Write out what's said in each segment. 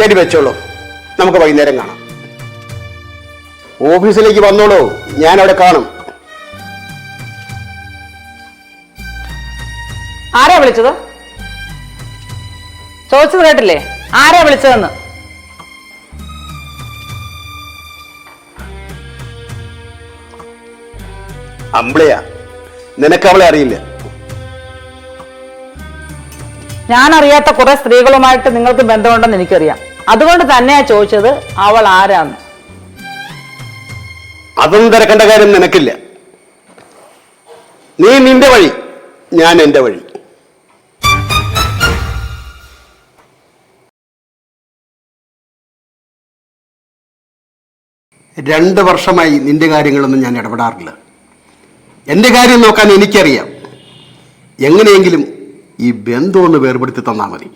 ശരി വെച്ചോളൂ. നമുക്ക് വൈകുന്നേരം കാണാം. ഓഫീസിലേക്ക് വന്നോളൂ. ഞാൻ അവിടെ കാണും. ആരാ വിളിച്ചത്? ചോദിച്ചത് കേട്ടില്ലേ? ആരാ വിളിച്ചതെന്ന്? അമ്പിളിയാ. നിനക്ക് അവളെ അറിയില്ല. ഞാൻ അറിയാത്ത കുറെ സ്ത്രീകളുമായിട്ട് നിങ്ങൾക്ക് ബന്ധമുണ്ടെന്ന് എനിക്കറിയാം. അതുകൊണ്ട് തന്നെയാ ചോദിച്ചത് അവൾ ആരാന്ന്? അതൊന്നും തിരക്കേണ്ട കാര്യം നിനക്കില്ല. നീ നിന്റെ വഴി ഞാൻ എന്റെ വഴി. രണ്ട് വർഷമായി നിന്റെ കാര്യങ്ങളൊന്നും ഞാൻ ഇടപെടാറില്ല. എന്റെ കാര്യം നോക്കാൻ എനിക്കറിയാം. എങ്ങനെയെങ്കിലും ഈ ബന്ധമൊന്ന് വേർപെടുത്തി തന്നാൽ മതി.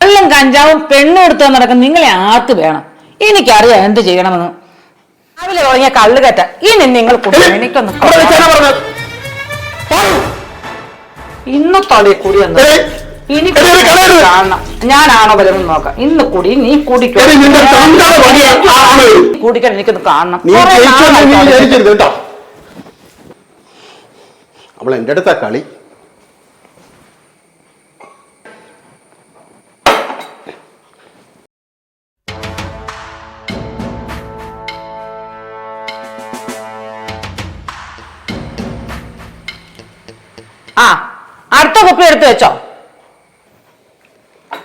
എല്ലാം കഞ്ചാവും പെണ്ണും എടുത്തു നടക്കുന്ന നിങ്ങളെ ആർക്ക് വേണം. എനിക്കറിയാം എന്ത് ചെയ്യണമെന്ന്. രാവിലെ തുടങ്ങിയ കള്ളുകറ്റ ഇനി നിങ്ങൾ കുടിക്കണം. എനിക്കൊന്ന്. ഇന്ന് തളി കൂടി ഒന്ന് ഇനി. കാണണം. ഞാനാണോ വരുന്നത് നോക്കാം. ഇന്ന് കൂടി നീ കുടിക്കോ. എടി, നിന്റെ തന്തയുടെ പണിയാ ആണ്. കുടിക്കാൻ എനിക്കൊന്ന് കാണണം. അവൾ എന്റെ അടുത്താ കളി?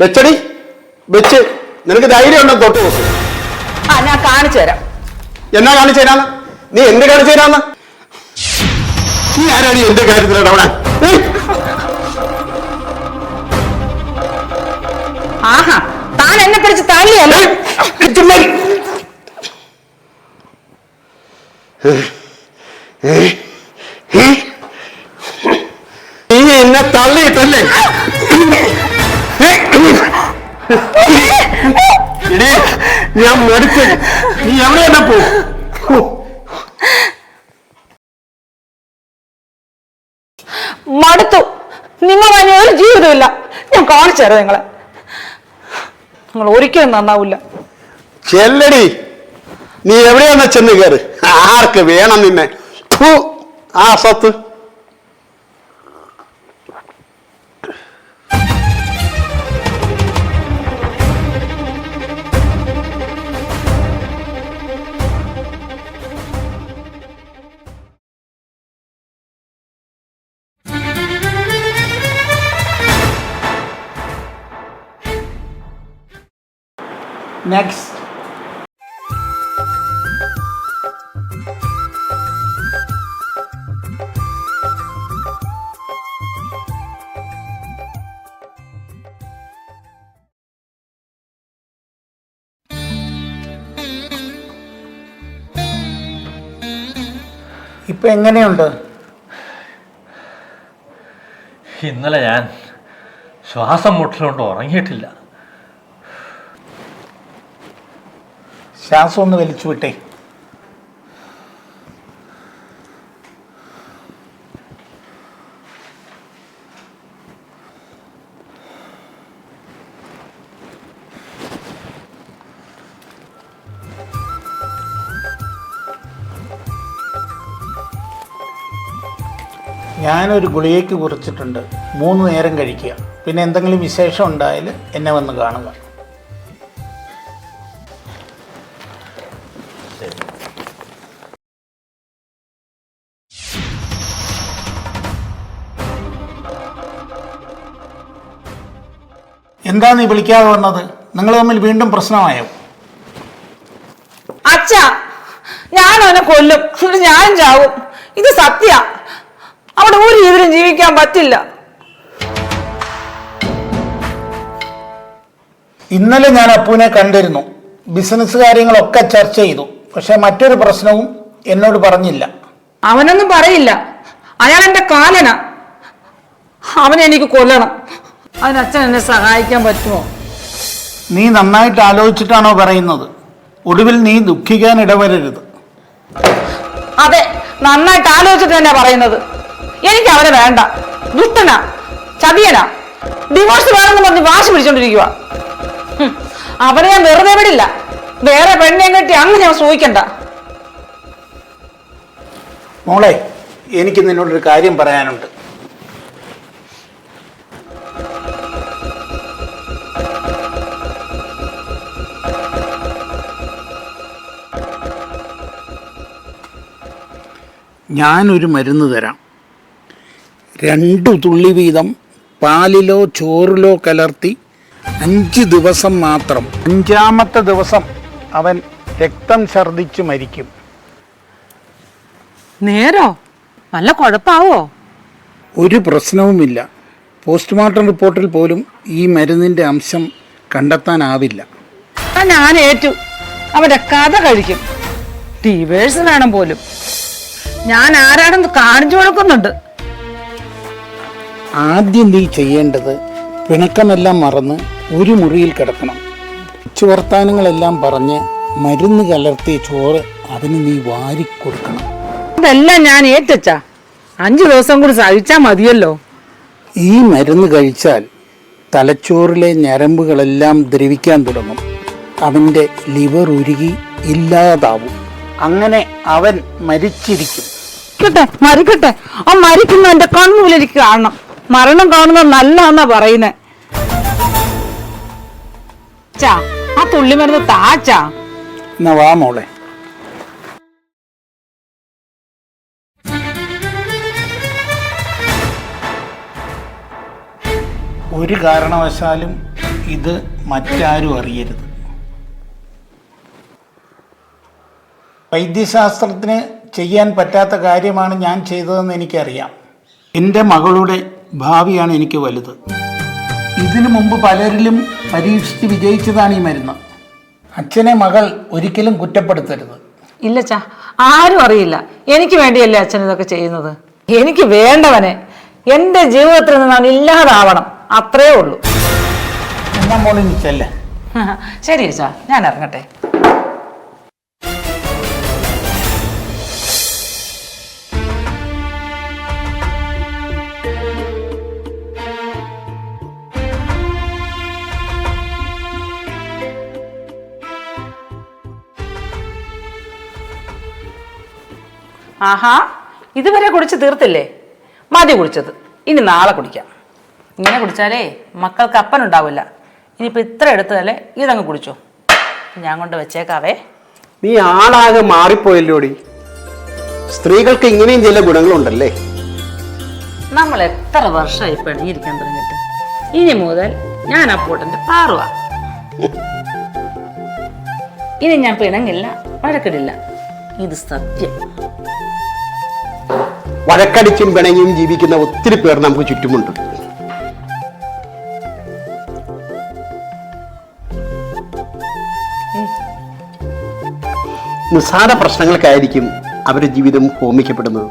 വെച്ചടി. വെച്ച്. നിനക്ക് ധൈര്യം ഉണ്ടോ തൊട്ട് നോക്ക്. ആ ഞാൻ കാണിച്ചു തരാം. എന്നാ കാണിച്ചു തരാന്ന്? നീ എന്ത് കാണിച്ചു തരാന്ന്? നീ ആരാണ് എന്റെ കാര്യത്തിലാണ് കാര്യത്തിൽ കഴിഞ്ഞ ഒരു ജീവിതമില്ല. ഞാൻ കാണിച്ചു തരാം നിങ്ങളെ. നിങ്ങൾ ഒരിക്കലും നന്നാവില്ല ചെല്ലടി. നീ എവിടെയാന്ന് ചെന്ന് കയറി ആർക്ക് വേണം നിന്നെ? ആ സത്ത് നെക്സ്റ്റ് ഇപ്പൊ എങ്ങനെയുണ്ട്? ഇന്നലെ ഞാൻ ശ്വാസം മുട്ടലുകൊണ്ട് ഉറങ്ങിയിട്ടില്ല. ശ്വാസം ഒന്ന് വലിച്ചു വിട്ടേ. ഞാനൊരു ഗുളികയ്ക്ക് കുറിച്ചിട്ടുണ്ട്. മൂന്ന് നേരം കഴിക്കുക. പിന്നെ എന്തെങ്കിലും വിശേഷം ഉണ്ടായാൽ എന്നെ വന്ന് കാണുക. എന്താ നീ വിളിക്കാതെ വന്നത്? നിങ്ങൾ തമ്മിൽ വീണ്ടും പ്രശ്നമായോ? അച്ഛ ഞാൻ അവനെ കൊല്ലും. എന്നിട്ട് ഞാനും ചാവും. ഇത് സത്യ. അവിടെ ഒരു രീതിയിലും ജീവിക്കാൻ പറ്റില്ല. ഇന്നലെ ഞാൻ അപ്പുവിനെ കണ്ടിരുന്നു. ബിസിനസ് കാര്യങ്ങളൊക്കെ ചർച്ച ചെയ്തു. പക്ഷെ മറ്റൊരു പ്രശ്നവും എന്നോട് പറഞ്ഞില്ല. അവനൊന്നും പറയില്ല. അയാൾ എന്റെ കാലന. അവനെ എനിക്ക് കൊല്ലണം. അതിന് അച്ഛൻ എന്നെ സഹായിക്കാൻ പറ്റുമോ? നീ നന്നായിട്ട് ആലോചിച്ചിട്ടാണോ പറയുന്നത്? ഒടുവിൽ നീ ദുഃഖിക്കാൻ ഇടവരരുത്. അതെ നന്നായിട്ട് ആലോചിച്ചിട്ട് തന്നെ പറയുന്നത്. എനിക്ക് അവനെ വേണ്ട. ദുഷ്ടനാ ചതിയനാ. ഡിവോഴ്സ് വേണമെന്ന് പറഞ്ഞ് വാശി പിടിച്ചോണ്ടിരിക്കുക അവനെ ഞാൻ വെറുതെ വിടില്ല. വേറെ പെണ്ണെ കിട്ടി അങ്ങനെ ഞാൻ സൂഹിക്കണ്ട. മോളെ എനിക്ക് നിന്നോടൊരു കാര്യം പറയാനുണ്ട്. ഞാനൊരു മരുന്ന് തരാം. രണ്ടു തുള്ളി വീതം പാലിലോ ചോറിലോ കലർത്തി അഞ്ച് ദിവസം മാത്രം. അഞ്ചാമത്തെ ദിവസം അവൻ രക്തം ഛർദിച്ചു മരിക്കും. നേരോ? നല്ല കുഴപ്പാവോ? ഒരു പ്രശ്നവുമില്ല. പോസ്റ്റ്മോർട്ടം റിപ്പോർട്ടിൽ പോലും ഈ മരുന്നിന്റെ അംശം കണ്ടെത്താനാവില്ല. ഞാൻ ഏറ്റു. അവന്റെ കഥ കഴിക്കും. ഡിവേഴ്സ് വേണം പോലും. ഞാൻ ആരാണെന്ന് കാണിച്ചു കൊടുക്കുന്നുണ്ട്. ആദ്യം നീ ചെയ്യേണ്ടത് പിണക്കമെല്ലാം മറന്ന് ഒരു മുറിയിൽ കിടക്കണം. ചുവർത്താനങ്ങളെല്ലാം പറഞ്ഞ് മരുന്ന് കലർത്തിയ ചോറ് അതിന് നീ വാരി കൊടുക്കണം ഇതെല്ലാം ഞാൻ ഏറ്റച്ചാ. അഞ്ചു ദിവസം കൂടി സഹിച്ചാ മതിയല്ലോ. ഈ മരുന്ന് കഴിച്ചാൽ തലച്ചോറിലെ ഞരമ്പുകളെല്ലാം ദ്രവിക്കാൻ തുടങ്ങും. അവന്റെ ലിവർ ഉരുകി ഇല്ലാതാവും. അങ്ങനെ അവൻ മരിച്ചിരിക്കും. മരിക്കട്ടെ മരിക്കട്ടെ. ആ മരിക്കുന്ന എന്റെ കൺമുമ്പിൽ എനിക്ക് കാണണം. മരണം കാണുന്നത് നല്ലാന്നാ പറയുന്നേ. ചാ ആ തുള്ളി മരുന്ന് താച്ചാ? വാ മോളെ. ഒരു കാരണവശാലും ഇത് മറ്റാരും അറിയരുത്. വൈദ്യശാസ്ത്രത്തിന് ചെയ്യാൻ പറ്റാത്ത കാര്യമാണ് ഞാൻ ചെയ്തതെന്ന് എനിക്കറിയാം. എന്റെ മകളുടെ ഭാവിയാണ് എനിക്ക് വലുത്. ഇതിനു മുമ്പ് പലരിലും പരീക്ഷിച്ച് വിജയിച്ചതാണ് ഈ മരുന്ന്. അച്ഛനെ മകൾ ഒരിക്കലും കുറ്റപ്പെടുത്തരുത്. ഇല്ല ചാ ആരും അറിയില്ല. എനിക്ക് വേണ്ടിയല്ലേ അച്ഛൻ ഇതൊക്കെ ചെയ്യുന്നത്? എനിക്ക് വേണ്ടവനെ എന്റെ ജീവിതത്തിൽ നിന്ന് അവൻ ഇല്ലാതാവണം. അത്രേ ഉള്ളൂ. എന്നാ ചെല്ലേ. ശരി അച്ഛാ ഞാൻ ഇറങ്ങട്ടെ. ആഹാ ഇതുവരെ കുടിച്ച് തീർത്തില്ലേ? മതി കുടിച്ചത്. ഇനി നാളെ കുടിക്കാം. ഇങ്ങനെ കുടിച്ചാലേ മക്കൾക്ക് അപ്പൻ ഉണ്ടാവില്ല. ഇനിയിപ്പോൾ ഇത്ര എടുത്തതല്ലേ ഇതങ്ങ് കുടിച്ചോ. ഞാൻ കൊണ്ട് വെച്ചേക്കാവേ. നീ ആളാകെ മാറിപ്പോയല്ലോടി. സ്ത്രീകൾക്ക് ഇങ്ങനെയും ചില ഗുണങ്ങളുണ്ടല്ലേ? നമ്മൾ എത്ര വർഷമായി പിണങ്ങിയിരിക്കാൻ തുടങ്ങിയിട്ട്? ഇനി മുതൽ ഞാൻ അപ്പോട്ടന്റെ പാറുക ഇനി ഞാൻ പിണങ്ങില്ല വഴക്കിടില്ല. ഇത് സത്യം. വഴക്കടിച്ചും പിണങ്ങിയും ജീവിക്കുന്ന ഒത്തിരി പേർ നമുക്ക് ചുറ്റുമുണ്ട്. നിസ്സാര പ്രശ്നങ്ങൾക്കായിരിക്കും അവരുടെ ജീവിതം ഹോമിക്കപ്പെടുന്നത്.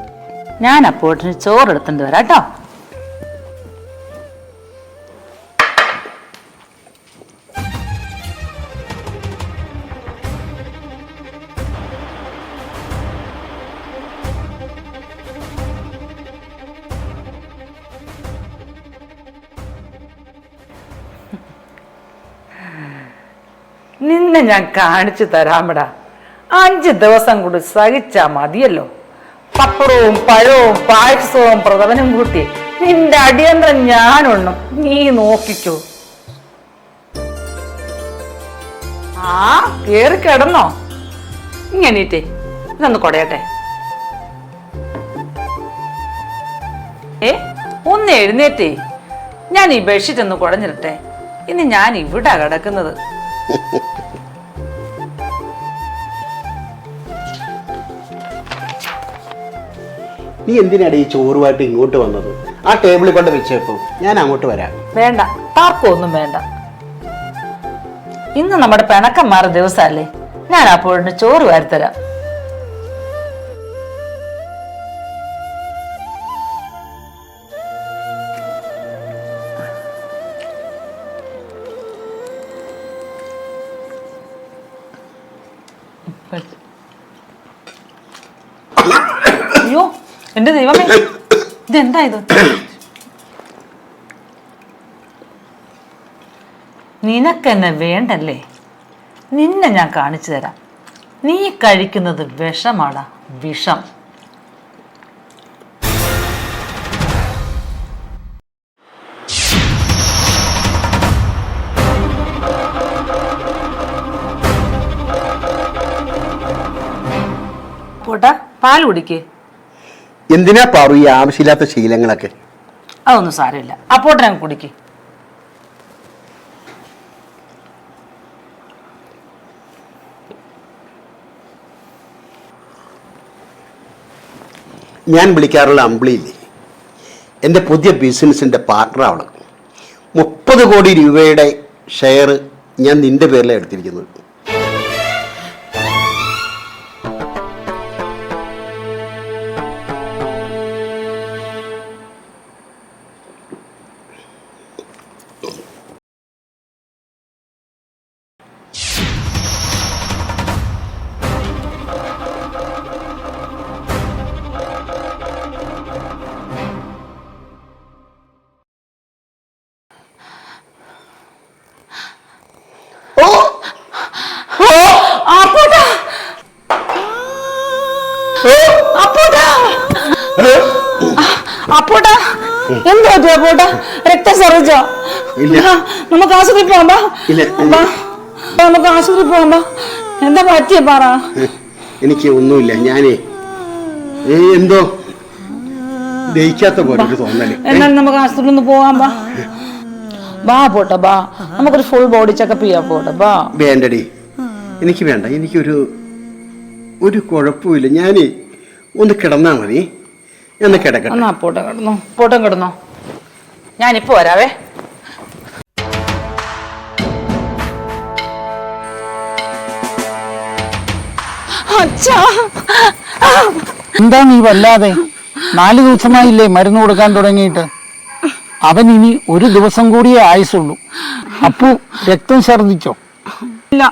ഞാൻ അപ്പോട്ടിന് ചോറെടുത്തിട്ട് വരാം കേട്ടോ. നിന്നെ ഞാൻ കാണിച്ചു തരാമടാ. അഞ്ച് ദിവസം കൂടി സഹിച്ചാ മതിയല്ലോ. പപ്പടവും പഴവും പായസവും പ്രഥമനും കൂട്ടി നിന്റെ അടിയന്തരം ഞാനുണ്ണും നീ നോക്കിക്കോ. ആ കേറി കിടന്നോ. ഇങ്ങനീറ്റേ ഇതൊന്ന് കൊടയട്ടെ. ഏ ഒന്ന് എഴുന്നേറ്റേ. ഞാൻ ഈ ബെഡ്ഷീറ്റ് ഒന്ന് കുടഞ്ഞിരട്ടെ. ഇനി ഞാൻ ഇവിടെ കിടക്കുന്നത്. നീ എന്തിനാണ് ഈ ചോറുമായിട്ട് ഇങ്ങോട്ട് വന്നത്? ആ ടേബിളിൽ കൊണ്ട് വെച്ചേപ്പോ ഞാൻ അങ്ങോട്ട് വരാം. വേണ്ട. താർക്കും ഒന്നും വേണ്ട. ഇന്ന് നമ്മുടെ പിണക്കം മാറിയ ദിവസമല്ലേ? ഞാൻ അപ്പോഴും ചോറ് വാരിത്തരാം ഇതെന്താ ഇത് നിനക്കെന്നെ വേണ്ടല്ലേ? നിന്നെ ഞാൻ കാണിച്ചു തരാം. നീ കഴിക്കുന്നത് വിഷമാടാ വിഷം. പോട്ടാ പാൽ കുടിക്കേ. എന്തിനാ പാറു ഈ ആവശ്യമില്ലാത്ത ശീലങ്ങളൊക്കെ? അതൊന്നും സാരമില്ല. അപ്പോട്ട് ഞാൻ കുടിക്ക്. ഞാൻ വിളിക്കാറുള്ള അമ്പിളിയില്ലേ? എന്റെ പുതിയ ബിസിനസ്സിന്റെ പാർട്ണർ അവൾ. മുപ്പത് കോടി രൂപയുടെ ഷെയർ ഞാൻ നിന്റെ പേരിലാണ് എടുത്തിരിക്കുന്നത്. രക്തം. നമുക്ക് ആശുപത്രി ആശുപത്രി എന്താ പറ്റിയ പറ? എനിക്ക് ഒന്നുമില്ല ഞാനേ. എന്തോ? ദഹിക്കാത്ത പോലെ തോന്നൽ. എന്നാൽ നമുക്ക് ആശുപത്രി ഒന്ന് ബാ ബാ പോട്ടെ ബാ നമുക്കൊരു ഫുൾ ബോഡി ചെക്കപ്പ് ചെയ്യാം പോട്ടെ ബാ വേണ്ടടി. എനിക്ക് വേണ്ട എനിക്കൊരു ഒരു കുഴപ്പമില്ല ഞാനേ ഒന്ന് കിടന്നാ മതി. എന്ന് കിടക്കണം പോട്ടം കിടന്നോ. പോട്ടെ കിടന്നോ. ഞാനിപ്പോ വരാവേ. എന്താ നീ വല്ലാതെ? നാല് ദിവസമായില്ലേ മരുന്ന് കൊടുക്കാൻ തുടങ്ങിയിട്ട്. അവൻ ഇനി ഒരു ദിവസം കൂടിയേ ആയുസുള്ളൂ. അപ്പു രക്തം ഛർദിച്ചോ ഇല്ല.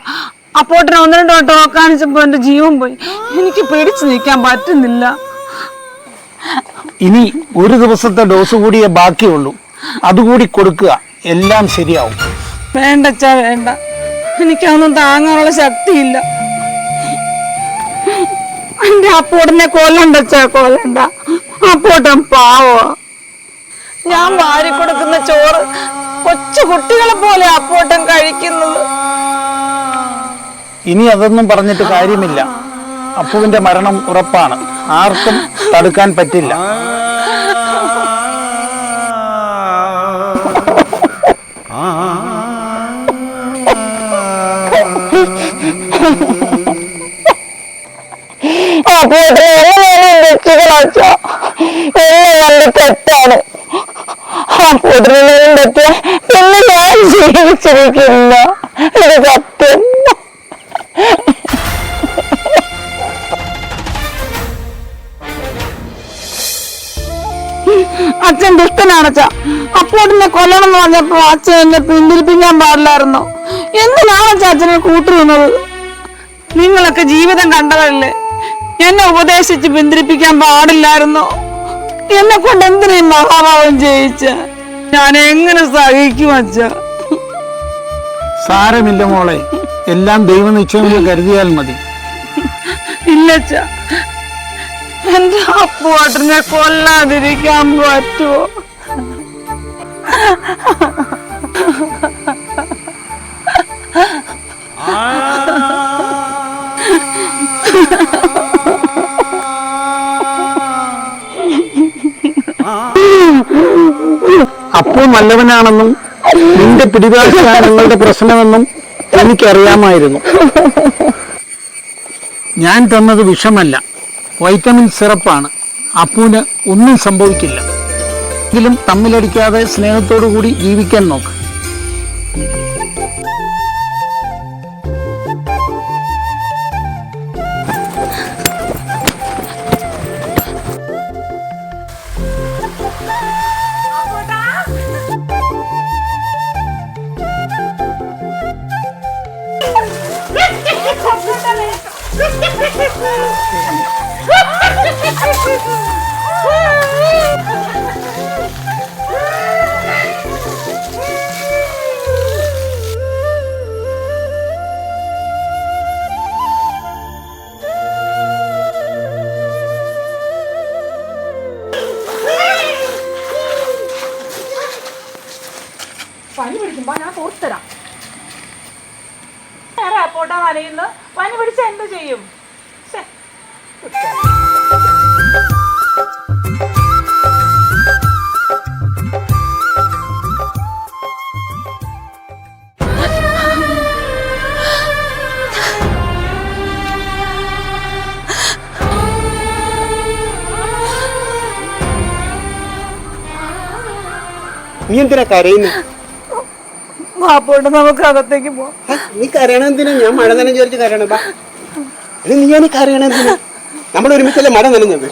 അപ്പോട്ടിനെ ഒന്ന് രണ്ടോ വട്ടം കാണിച്ചപ്പോ എന്റെ ജീവൻ പോയി. എനിക്ക് പേടിച്ചു നിൽക്കാൻ പറ്റുന്നില്ല. ഇനി ഒരു ദിവസത്തെ ഡോസ് കൂടിയേ ബാക്കിയുള്ളൂ. അതുകൂടി കൊടുക്കുക. എല്ലാം ശരിയാവും. വേണ്ടച്ചാ വേണ്ട. എനിക്കൊന്നും താങ്ങാനുള്ള ശക്തിയില്ല. എന്റെ അപ്പൂടനെ കൊല്ലണ്ടച്ചാ കൊല്ലണ്ട. അപ്പൂട്ടൻ പാവോ. ഞാൻ വാരി കൊടുക്കുന്ന ചോറ് കൊച്ചു കുട്ടികളെ പോലെ അപ്പൂട്ടൻ കഴിക്കുന്നത്. ഇനി അതൊന്നും പറഞ്ഞിട്ട് കാര്യമില്ല. അപ്പുവിന്റെ മരണം ഉറപ്പാണ്. ആർക്കും തടുക്കാൻ പറ്റില്ല. അപ്പോട്ടനെ എങ്ങനെയാണ് രക്ഷികളാച്ചാ എന്നെ നല്ല തെറ്റാണ് അപ്പോട്ടനെ തെറ്റ് പിന്നെ ഞാൻ ജീവിച്ചിരിക്കില്ല ഇത് സത്യം അച്ഛൻ ദുഷ്ടനാണച്ച. അപ്പോട്ടിനെ കൊല്ലണം എന്ന് പറഞ്ഞപ്പോ അച്ഛൻ എന്നെ പിന്തിരിപ്പിക്കാൻ പാടില്ലായിരുന്നു. എന്തിനാണ് അച്ഛനെ കൂട്ടുന്നത് നിങ്ങളൊക്കെ ജീവിതം കണ്ടതല്ലേ? എന്നെ ഉപദേശിച്ച് പിന്തിരിപ്പിക്കാൻ പാടില്ലായിരുന്നോ. എന്നെ കൊണ്ട് എന്തിനീ മഹാഭാവം ചെയ്യിച്ച ഞാൻ എങ്ങനെ സഹിക്കും അച്ഛ? സാരമില്ല മോളെ. എല്ലാം ദൈവം നിശ്ചയം കരുതിയാൽ മതി. ഇല്ലച്ച എന്റെ അപ്പുവാട്ടിനെ കൊല്ലാതിരിക്കാൻ പറ്റുമോ? അപ്പു നല്ലവനാണെന്നും നിന്റെ പിടിവാസങ്ങളുടെ പ്രശ്നമെന്നും എനിക്കറിയാമായിരുന്നു. ഞാൻ തന്നത് വിഷമല്ല. വൈറ്റമിൻ സിറപ്പാണ്. അപ്പുവിന് ഒന്നും സംഭവിക്കില്ല. എങ്കിലും തമ്മിലടിക്കാതെ സ്നേഹത്തോടു കൂടി ജീവിക്കാൻ നോക്ക്. സപ്പോർട്ടാ നനയുന്നു പനി പിടിച്ച എന്ത് ചെയ്യും. നീ എന്തിനാ കരയുന്നു? വാപ്പോട്ട് നമുക്ക് അകത്തേക്ക് പോവാം നീ കരയണ എന്തിനാ? ഞാൻ മഴ നനഞ്ഞു വിചാരിച്ച് കരയണ. ബാ. നീ ഞാൻ കരയണ എന്തിനാ? നമ്മൾ ഒരുമിച്ചല്ലേ മഴ നനഞ്ഞത്?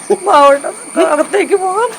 അകത്തേക്ക് പോവാം.